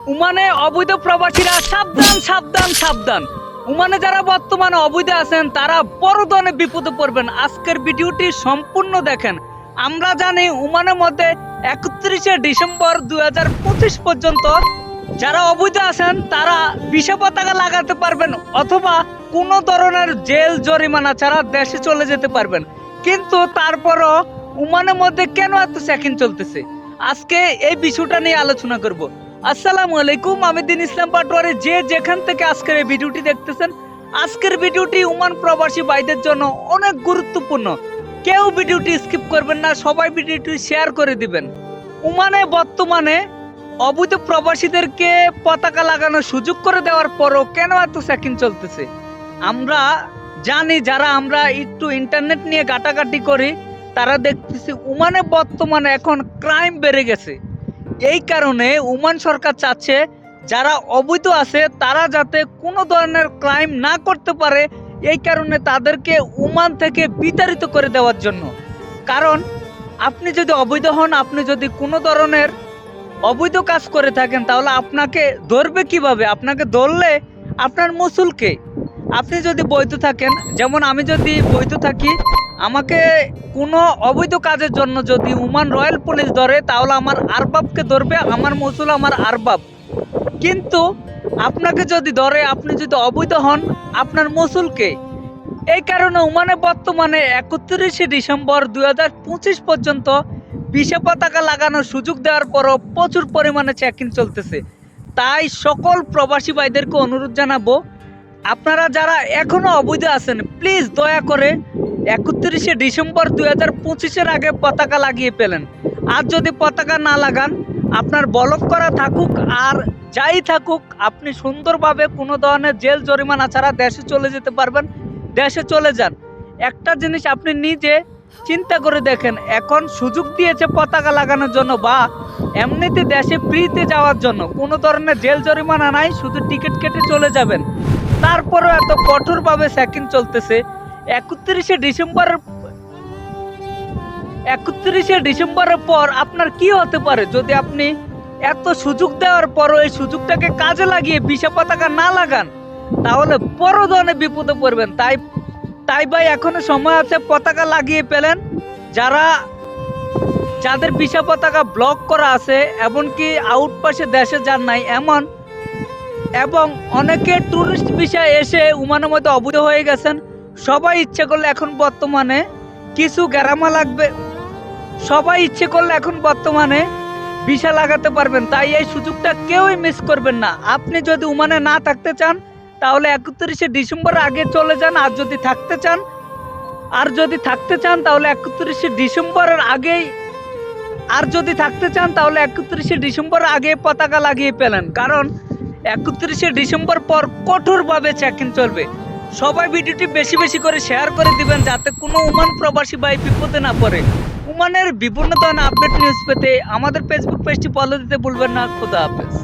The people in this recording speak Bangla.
উমানে অবৈধ প্রবাসীরা সাবধান সাবধান সাবধান। উমানে যারা বর্তমানে অবৈধ আছেন, তারা বড় ধরনের বিপদে পড়বেন। আজকের ভিডিওটি সম্পূর্ণ দেখেন। আমরা জানি উমানের মধ্যে একত্রিশে ডিসেম্বর দুই পর্যন্ত যারা অবৈধ আছেন, তারা বিষে পতাকা লাগাতে পারবেন অথবা কোনো ধরনের জেল, জরিমানা ছাড়া দেশে চলে যেতে পারবেন। কিন্তু তারপরও উমানের মধ্যে কেন এত চেকিং চলতেছে? আজকে এই বিষয়টা নিয়ে আলোচনা করব। আসসালামু আলাইকুম, আমি দিন ইসলাম পাটোয়ারি। যে যেখান থেকে আজকের এই ভিডিওটি দেখতেছেন, আজকের ভিডিওটি উমান প্রবাসী ভাইদের জন্য অনেক গুরুত্বপূর্ণ। কেউ ভিডিওটি স্কিপ করবেন না, সবাই ভিডিওটি শেয়ার করে দিবেন। উমানে বর্তমানে অবৈধ প্রবাসীদেরকে পতাকা লাগানোর সুযোগ করে দেওয়ার পরও কেন এত চেকিং চলতেছে? আমরা জানি যারা আমরা একটু ইন্টারনেট নিয়ে ঘাটাঘাটি করি, তারা দেখতেছি উমানে বর্তমানে এখন ক্রাইম বেড়ে গেছে। এই কারণে উমান সরকার চাচ্ছে যারা অবৈধ আছে, তারা যাতে কোনো ধরনের ক্রাইম না করতে পারে, এই কারণে তাদেরকে উমান থেকে বিতাড়িত করে দেওয়ার জন্য। কারণ, আপনি যদি অবৈধ হন, আপনি যদি কোনো ধরনের অবৈধ কাজ করে থাকেন, তাহলে আপনাকে ধরবে কীভাবে? আপনাকে ধরলে আপনার মুসুলকে। আপনি যদি বৈধ থাকেন, যেমন আমি যদি বৈধ থাকি আমাকে কোনো অবৈধ কাজের জন্য যদি উমান রয়্যাল পুলিশ ধরে, তাহলে আমার আরবাবকে ধরবে, আমার মসুল, আমার আরবাব। কিন্তু আপনাকে যদি ধরে, আপনি যদি অবৈধ হন, আপনার মসুলকে। এই কারণে উমানে বর্তমানে একত্রিশে ডিসেম্বর দু হাজার পঁচিশ পর্যন্ত বিষে পতাকা লাগানোর সুযোগ দেওয়ার পরও প্রচুর পরিমাণে চেকিং চলতেছে। তাই সকল প্রবাসী ভাইদেরকে অনুরোধ জানাব, আপনারা যারা এখনও অবৈধ আছেন প্লিজ দয়া করে একত্রিশে ডিসেম্বর দু হাজার পঁচিশের আগে পতাকা লাগিয়ে পেলেন। আর যদি পতাকা না লাগান, আপনার বলক করা থাকুক আর যাই থাকুক, আপনি সুন্দরভাবে কোনো ধরনের জেল, জরিমানা ছাড়া দেশে চলে যেতে পারবেন। দেশে চলে যান। একটা জিনিস আপনি নিজে চিন্তা করে দেখেন, এখন সুযোগ দিয়েছে পতাকা লাগানোর জন্য বা এমনিতে দেশে ফ্রিতে যাওয়ার জন্য। কোনো ধরনের জেল, জরিমানা নাই, শুধু টিকিট কেটে চলে যাবেন। তারপরেও এত কঠোরভাবে চেকিং চলতেছে। একত্রিশে ডিসেম্বরের একত্রিশে ডিসেম্বরের পর আপনার কি হতে পারে? যদি আপনি এত সুযোগ দেওয়ার পরও এই সুযোগটাকে কাজে লাগিয়ে বিষা পতাকা না লাগান, তাহলে বড় ধরনের বিপদে পড়বেন। তাই তাই ভাই, এখনও সময় আছে পতাকা লাগিয়ে পেলেন যারা, যাদের বিষা পতাকা ব্লক করা আছে, এমনকি আউটপাসে দেশে যান নাই, এমন, এবং অনেকে টুরিস্ট বিষয়ে এসে উমানের মধ্যে অবৈধ হয়ে গেছেন সবাই ইচ্ছে করলে এখন বর্তমানে কিছু গ্যারামা লাগবে। সবাই ইচ্ছে করলে এখন বর্তমানে ভিসা লাগাতে পারবেন, তাই এই সুযোগটা কেউই মিস করবেন না। আপনি যদি উমানে না থাকতে চান, তাহলে একত্রিশে ডিসেম্বর আগে চলে যান, আর যদি থাকতে চান, আর যদি থাকতে চান, তাহলে একত্রিশে ডিসেম্বরের আগেই, আর যদি থাকতে চান, তাহলে একত্রিশে ডিসেম্বর আগে পতাকা লাগিয়ে পেলেন কারণ একত্রিশে ডিসেম্বর পর কঠোরভাবে চেকিং চলবে। সবাই ভিডিওটি বেশি বেশি করে শেয়ার করে দিবেন যাতে কোনো উমান প্রবাসী ভাই বিপদে না পড়ে। উমানের বিভিন্ন ধরনের আপডেট নিউজ পেতে আমাদের ফেসবুক পেজটি ফলো দিতে ভুলবেন না। খোদা হাফেজ।